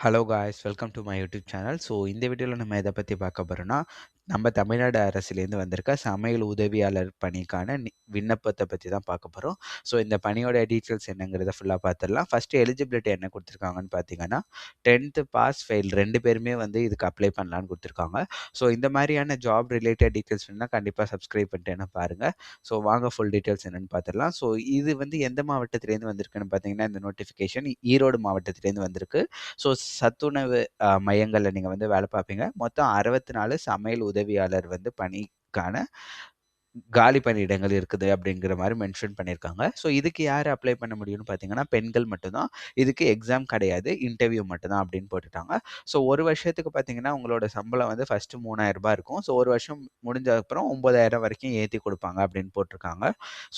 Hello guys welcome to my YouTube channel so இந்த வீடியோவில் நம்ம எதை பற்றி பார்க்க போகிறோன்னா நம்ம தமிழ்நாடு அரசுலேருந்து வந்திருக்க சமையல் உதவியாளர் பணிக்கான விண்ணப்பத்தை பற்றி தான் பார்க்க போகிறோம் ஸோ இந்த பணியோட டீட்டெயில்ஸ் என்னங்கிறத ஃபுல்லாக பார்த்துடலாம். ஃபஸ்ட்டு எலிஜிபிலிட்டி என்ன கொடுத்துருக்காங்கன்னு பார்த்தீங்கன்னா டென்த்து பாஸ் ஃபெயில் ரெண்டு பேருமே வந்து இதுக்கு அப்ளை பண்ணலான்னு கொடுத்துருக்காங்க. ஸோ இந்த மாதிரியான ஜாப் ரிலேட்டட் டீட்டெயில்ஸ் வேணுன்னா கண்டிப்பாக சப்ஸ்கிரைப் பண்ணிட்டு என்ன பாருங்கள் ஸோ வாங்க ஃபுல் டீட்டெயில்ஸ் என்னென்னு பார்த்துடலாம். ஸோ இது வந்து எந்த மாவட்டத்துலேருந்து வந்திருக்குன்னு பார்த்தீங்கன்னா இந்த நோட்டிஃபிகேஷன் ஈரோடு மாவட்டத்திலேருந்து வந்திருக்கு. ஸோ சத்துணவு மையங்களில் நீங்கள் வந்து வேலை பார்ப்பீங்க. மொத்தம் அறுபத்தி நாலு சமையல் உதவியாளர் வந்து பணிக்கான காலி பணியிடங்கள் இருக்குது அப்படிங்கிற மாதிரி மென்ஷன் பண்ணியிருக்காங்க. ஸோ இதுக்கு யார் அப்ளை பண்ண முடியும்னு பார்த்தீங்கன்னா பெண்கள் மட்டும்தான். இதுக்கு எக்ஸாம் கிடையாது. இன்டர்வியூ மட்டும்தான் அப்படின்னு போட்டுட்டாங்க. ஸோ ஒரு வருஷத்துக்கு பார்த்தீங்கன்னா உங்களோட சம்பளம் வந்து ஃபஸ்ட்டு மூணாயிரம் ரூபாய் இருக்கும். ஸோ ஒரு வருஷம் முடிஞ்ச அப்புறம் ஒம்பதாயிரம் வரைக்கும் ஏற்றி கொடுப்பாங்க அப்படின்னு போட்டிருக்காங்க.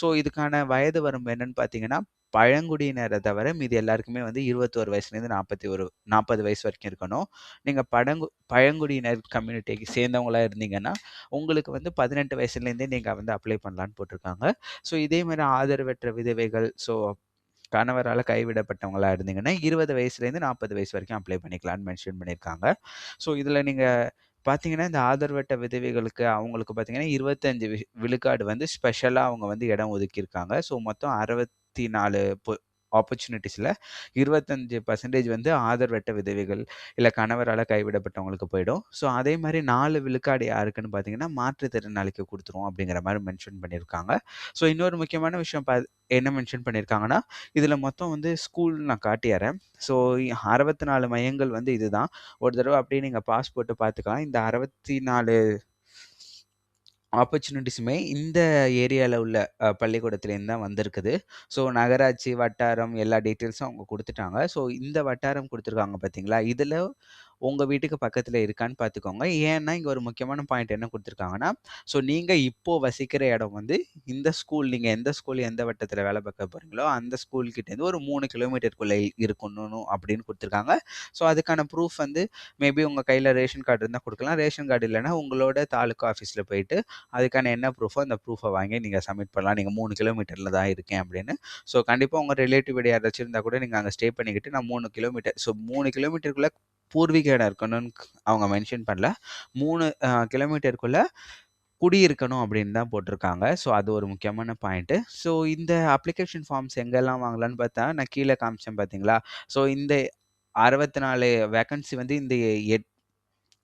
ஸோ இதுக்கான வயது வரம்பு என்னன்னு பார்த்தீங்கன்னா பழங்குடியினரை தவிர மீதி எல்லாருக்குமே வந்து இருபத்தோரு வயசுலேருந்து நாற்பத்தி ஒரு நாற்பது வயசு வரைக்கும் இருக்கணும். நீங்கள் பழங்கு பழங்குடியினர் கம்யூனிட்டிக்கு சேர்ந்தவங்களா இருந்தீங்கன்னா உங்களுக்கு வந்து பதினெட்டு வயசுலேருந்தே நீங்கள் வந்து அப்ளை பண்ணலான்னு போட்டிருக்காங்க. ஸோ இதே மாதிரி ஆதரவற்ற விதவைகள் ஸோ கணவரால் கைவிடப்பட்டவங்களா இருந்தீங்கன்னா இருபது வயசுலேருந்து நாற்பது வயசு வரைக்கும் அப்ளை பண்ணிக்கலான்னு மென்ஷன் பண்ணியிருக்காங்க. ஸோ இதில் நீங்கள் பார்த்தீங்கன்னா இந்த ஆதரவற்ற விதவைகளுக்கு அவங்களுக்கு பார்த்தீங்கன்னா இருபத்தஞ்சு வி- விழுக்காடு வந்து ஸ்பெஷலாக அவங்க வந்து இடம் ஒதுக்கியிருக்காங்க. ஸோ மொத்தம் அறுபத்தி நாலு பொ ஆப்பர்ச்சுனிட்டிஸில் இருபத்தஞ்சு பர்சன்டேஜ் வந்து ஆதரவற்ற விதவைகள் இல்லை கணவரால் கைவிடப்பட்டவங்களுக்கு போயிடும். ஸோ அதே மாதிரி நாலு விழுக்காடு யாருக்குன்னு பார்த்தீங்கன்னா மாற்றுத்திறனாளிக்கு கொடுத்துருவோம் அப்படிங்கிற மாதிரி மென்ஷன் பண்ணியிருக்காங்க ஸோ இன்னொரு முக்கியமான விஷயம் பா என்ன மென்ஷன் பண்ணியிருக்காங்கன்னா இதில் மொத்தம் வந்து ஸ்கூல் நான் காட்டியறேன் ஸோ அறுபத்தி நாலு மையங்கள் வந்து இதுதான். ஒரு தடவை அப்படியே நீங்கள் பாஸ்போர்ட்டு பார்த்துக்கலாம் இந்த அறுபத்தி நாலு ஆப்பர்ச்சுனிட்டிஸுமே இந்த ஏரியாவில் உள்ள அஹ், பள்ளிக்கூடத்துலேருந்து தான் வந்திருக்குது. ஸோ நகராட்சி வட்டாரம் எல்லா டீட்டெயில்ஸும் அவங்க கொடுத்துட்டாங்க. ஸோ இந்த வட்டாரம் கொடுத்துருக்காங்க பார்த்தீங்களா இதில் உங்கள் வீட்டுக்கு பக்கத்தில் இருக்கான்னு பார்த்துக்கோங்க ஏன்னா இங்கே ஒரு முக்கியமான பாயிண்ட் என்ன கொடுத்துருக்காங்கன்னா ஸோ நீங்கள் இப்போ வசிக்கிற இடம் வந்து இந்த ஸ்கூல் நீங்கள் எந்த ஸ்கூல் எந்த வட்டத்தில் வேலை பார்க்க போகிறீங்களோ அந்த ஸ்கூல்கிட்டேருந்து ஒரு மூணு கிலோமீட்டருக்குள்ளே இருக்கணும் அப்படின்னு கொடுத்துருக்காங்க. ஸோ அதுக்கான ப்ரூஃப் வந்து மேபி உங்கள் கையில் ரேஷன் கார்டு இருந்தால் கொடுக்கலாம். ரேஷன் கார்டு இல்லைன்னா உங்களோட தாலுக்கா ஆஃபீஸில் போயிட்டு அதுக்கான என்ன ப்ரூஃபோ அந்த ப்ரூஃபை வாங்கி நீங்கள் சப்மிட் பண்ணலாம். நீங்கள் மூணு கிலோமீட்டரில் தான் இருக்கேன் அப்படின்னு. ஸோ கண்டிப்பாக உங்கள் ரிலேட்டிவ் யாராச்சும் இருந்தால் கூட நீங்கள் அங்கே ஸ்டே பண்ணிக்கிட்டு நான் மூணு கிலோமீட்டர் ஸோ மூணு கிலோமீட்டருக்குள்ளே பூர்வீக இடம் இருக்கணும்னு அவங்க மென்ஷன் பண்ணல. மூணு கிலோமீட்டருக்குள்ளே குடியிருக்கணும் அப்படின்னு தான் போட்டிருக்காங்க. ஸோ அது ஒரு முக்கியமான பாயிண்ட்டு ஸோ இந்த அப்ளிகேஷன் ஃபார்ம்ஸ் எங்கெல்லாம் வாங்கலாம்னு பார்த்தா நான் கீழே காமிச்சேன் பார்த்தீங்களா ஸோ இந்த அறுபத்தி நாலு வேக்கன்சி வந்து இந்த எட்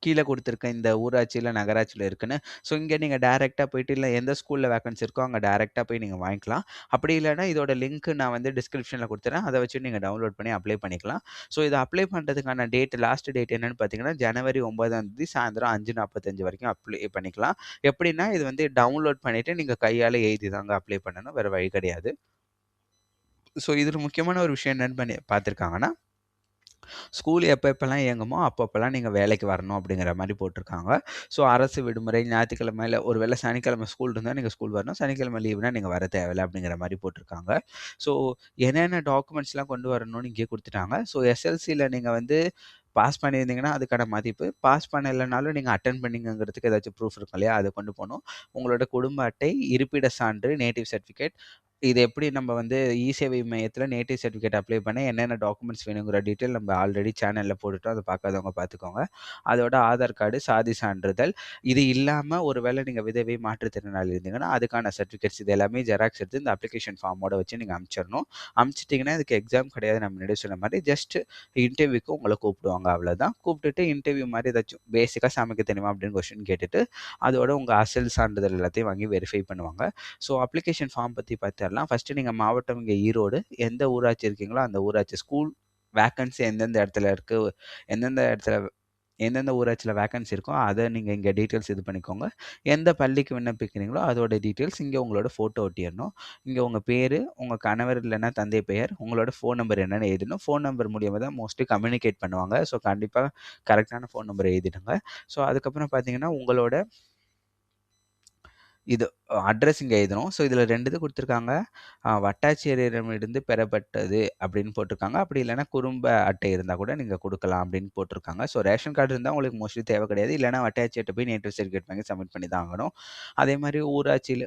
கீழே கொடுத்துருக்க இந்த ஊராட்சியில் நகராட்சியில் இருக்குன்னு. ஸோ இங்கே நீங்கள் டேரெக்டாக போயிட்டு இல்லை எந்த ஸ்கூலில் வேக்கன்சி இருக்கோ அங்கே டேரெக்டாக போய் நீங்கள் வாங்கிக்கலாம். அப்படி இல்லைன்னா இதோட லிங்க் நான் வந்து டிஸ்கிரிப்ஷனில் கொடுத்துறேன். அதை வச்சு நீங்கள் டவுன்லோட் பண்ணி அப்ளை பண்ணிக்கலாம். ஸோ இதை அப்ளை பண்ணுறதுக்கான டேட் லாஸ்ட் டேட் என்னென்னு பார்த்தீங்கன்னா ஜனவரி ஒன்பதாம் தேதி சாயந்தரம் அஞ்சு நாற்பத்தஞ்சு வரைக்கும் அப்ளை பண்ணிக்கலாம். எப்படின்னா இது வந்து டவுன்லோட் பண்ணிவிட்டு நீங்கள் கையால் எழுதி தாங்க அப்ளை பண்ணணும். வேறு வழி கிடையாது. ஸோ இதில் முக்கியமான ஒரு விஷயம் என்னென்னு பண்ணி பார்த்துருக்காங்கன்னா ஸ்கூல் எப்போ எப்போல்லாம் இயங்குமோ அப்பப்போல்லாம் நீங்கள் வேலைக்கு வரணும் அப்படிங்கிற மாதிரி போட்டிருக்காங்க. ஸோ அரசு விடுமுறை ஞாயிற்றுக்கிழமையில் ஒரு வேளை சனிக்கிழமை ஸ்கூல் இருந்தால் நீங்கள் ஸ்கூல் வரணும். சனிக்கிழமை லீவுனா நீங்கள் வர தேவையில்லை அப்படிங்கிற மாதிரி போட்டிருக்காங்க. ஸோ என்னென்ன டாக்குமெண்ட்ஸ்லாம் கொண்டு வரணும்னு இங்கே கொடுத்துட்டாங்க. ஸோ எஸ்எல்சியில் நீங்கள் வந்து பாஸ் பண்ணியிருந்தீங்கன்னா அதுக்கான மதிப்பு. பாஸ் பண்ணலைனாலும் நீங்கள் அட்டன் பண்ணிங்கிறதுக்கு ஏதாச்சும் ப்ரூஃப் இருக்கும் இல்லையா? அதை கொண்டு போகணும். உங்களோட குடும்ப அட்டை இருப்பிட சான்று நேட்டிவ் சர்டிஃபிகேட் இது எப்படி நம்ம வந்து இ சேவை மையத்தில் நேட்டிவ் சர்டிஃபிகேட் அப்ளை பண்ண என்னென்ன டாக்குமெண்ட்ஸ் வேணுங்கிற டீட்டெயில் நம்ம ஆல்ரெடி சேனலில் போட்டுட்டோம். அதை பார்க்காதவங்க பார்த்துக்கோங்க அதோட ஆதார் கார்டு சாதி சான்றிதழ் இது இல்லாமல் ஒருவேளை நீங்கள் விதவை மாற்றுத்திறனாளி இருந்தீங்கன்னா அதுக்கான சர்டிஃபிகேட்ஸ் இது எல்லாமே ஜெராக்ஸ் எடுத்து இந்த அப்ளிகேஷன் ஃபார்மோட வச்சு நீங்கள் அனுப்பிச்சிடணும் அனுப்பிச்சிட்டீங்கன்னா இதுக்கு எக்ஸாம் கிடையாது நம்ம முன்னாடி சொன்ன மாதிரி. ஜஸ்ட் இன்டர்வியூக்கு உங்களை கூப்பிடுவாங்க அவ்வளோதான் கூப்பிட்டுட்டு இன்டர்வியூ மாதிரி ஏதாச்சும் பேசிக்காக சமைக்க தெரியுமா அப்படின்னு கொஸ்டின் கேட்டுட்டு அதோட உங்கள் அசல் சான்றிதழ் எல்லாத்தையும் வாங்கி வெரிஃபை பண்ணுவாங்க. ஸோ அப்ளிகேஷன் ஃபார்ம் பற்றி பார்த்துடலாம் ஃபஸ்ட்டு நீங்கள் மாவட்டம் இங்கே ஈரோடு. எந்த ஊராட்சி இருக்கீங்களோ அந்த ஊராட்சி ஸ்கூல் வேக்கன்சி எந்தெந்த இடத்துல இருக்குது எந்தெந்த இடத்துல எந்தெந்த ஊராட்சியில் வேக்கன்சி இருக்கோ அதை நீங்கள் இங்கே டீட்டெயில்ஸ் இது பண்ணிக்கோங்க. எந்த பள்ளிக்கு விண்ணப்பிக்கிறீங்களோ அதோட டீட்டெயில்ஸ் இங்கே உங்களோட ஃபோட்டோ ஒட்டிடணும் இங்கே உங்கள் பேர் உங்கள் கணவர் இல்லைன்னா தந்தை பெயர் உங்களோட ஃபோன் நம்பர் என்னென்னு எழுதணும். ஃபோன் நம்பர் மூலியமாக தான் மோஸ்ட்லி கம்யூனிகேட் பண்ணுவாங்க. ஸோ கண்டிப்பாக கரெக்டான ஃபோன் நம்பர் எழுதிடுங்க. ஸோ அதுக்கப்புறம் பார்த்தீங்கன்னா உங்களோட இது அட்ரஸ் இங்கே எழுதணும். ஸோ இதில் ரெண்டு இது கொடுத்துருக்காங்க. வட்டாட்சியரிடமிருந்து பெறப்பட்டது அப்படின்னு போட்டிருக்காங்க. அப்படி இல்லைன்னா குடும்ப அட்டை இருந்தால் கூட நீங்கள் கொடுக்கலாம் அப்படின்னு போட்டிருக்காங்க. ஸோ ரேஷன் கார்டு இருந்தால் உங்களுக்கு மோஸ்ட்லி தேவை கிடையாது. இல்லைன்னா வட்டாட்சியர்கிட்ட போய் நேட்டிவ் சர்டிஃபிகேட் வாங்கி சப்மிட் பண்ணி தான் ஆகணும். அதே மாதிரி ஊராட்சியில்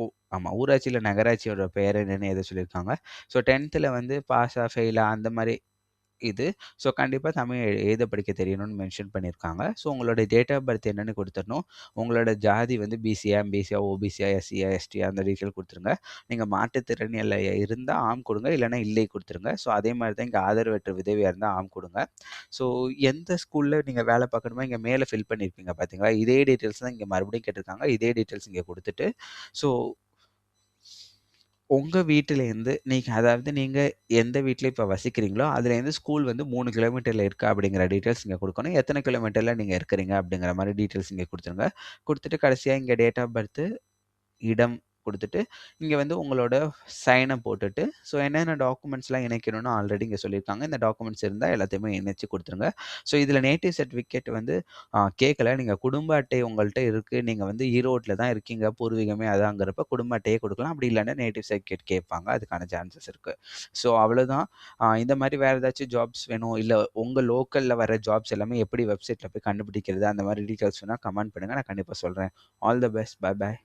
ஓ ஆமாம் ஊராட்சியில் நகராட்சியோட பெயர் என்னென்னு எதை சொல்லியிருக்காங்க? ஸோ டென்த்தில் வந்து பாஸா ஃபெயிலா அந்த மாதிரி இது. ஸோ கண்டிப்பாக தமிழ் எழுத படிக்க தெரியணும்னு மென்ஷன் பண்ணியிருக்காங்க. ஸோ உங்களோட டேட் ஆஃப் பர்த் என்னென்னு கொடுத்துடணும் உங்களோட ஜாதி வந்து பிசியா, எம்பிசியா, ஓபிசியா, எஸ்சியா, எஸ்டியா அந்த டீட்டெயில் கொடுத்துருங்க நீங்கள் மாற்றுத்திறன் மாற்றுத்திறனில இருந்தால் ஆம் கொடுங்க இல்லைனா இல்லை கொடுத்துருங்க ஸோ அதே மாதிரி தான் இங்கே ஆதரவற்ற உதவியாக இருந்தால் ஆம் கொடுங்க ஸோ எந்த ஸ்கூலில் நீங்கள் வேலை பார்க்கணுமோ இங்கே மேலே ஃபில் பண்ணியிருப்பீங்க பார்த்தீங்களா? இதே டீட்டெயில்ஸ் தான் இங்கே மறுபடியும் கேட்டிருக்காங்க. இதே டீட்டெயில்ஸ் இங்கே கொடுத்துட்டு ஸோ உங்கள் வீட்டிலேருந்து நீங்கள் அதாவது நீங்கள் எந்த வீட்டில் இப்போ வசிக்கிறீங்களோ, அதுலேருந்து ஸ்கூல் வந்து மூணு கிலோமீட்டரில் இருக்கா அப்படிங்கிற டீட்டெயில்ஸ் இங்கே கொடுக்கணும். எத்தனை கிலோமீட்டரில் நீங்கள் இருக்கிறீங்க அப்படிங்கிற மாதிரி டீட்டெயில்ஸ் இங்கே கொடுத்துருங்க. கொடுத்துட்டு கடைசியாக இங்கே டேட் ஆஃப் பர்த்து இடம் கொடுத்துட்டு இங்கே வந்து உங்களோட சைனை போட்டுட்டு, ஸோ என்னென்ன டாக்குமெண்ட்ஸ்லாம் இணைக்கணும்னு ஆல்ரெடி இங்கே சொல்லியிருக்காங்க. இந்த டாக்குமெண்ட்ஸ் இருந்தால் எல்லாத்தையுமே இணைச்சி கொடுத்துருங்க ஸோ இதில் நேட்டிவ் சர்டிஃபிகேட் வந்து கேட்கல. நீங்கள் குடும்ப அட்டை உங்கள்கிட்ட இருக்குது நீங்கள் வந்து ஈரோட்டில் தான் இருக்கீங்க. பூர்வீகமே அதாங்கிறப்ப குடும்ப அட்டையே கொடுக்கலாம் அப்படி இல்லைன்னா நேட்டிவ் சர்டிஃபிகேட் கேட்பாங்க. அதுக்கான சான்சஸ் இருக்குது ஸோ அவ்வளோதான். இந்த மாதிரி வேறு ஏதாச்சும் ஜாப்ஸ் வேணும், இல்லை உங்கள் லோக்கலில் வர ஜாப்ஸ் எல்லாமே எப்படி வெப்சைட்டில் போய் கண்டுபிடிக்கிறது, அந்த மாதிரி டீட்டெயில்ஸ் வேணால் கமெண்ட் பண்ணுங்கள் நான் கண்டிப்பாக சொல்கிறேன் all the best. Bye bye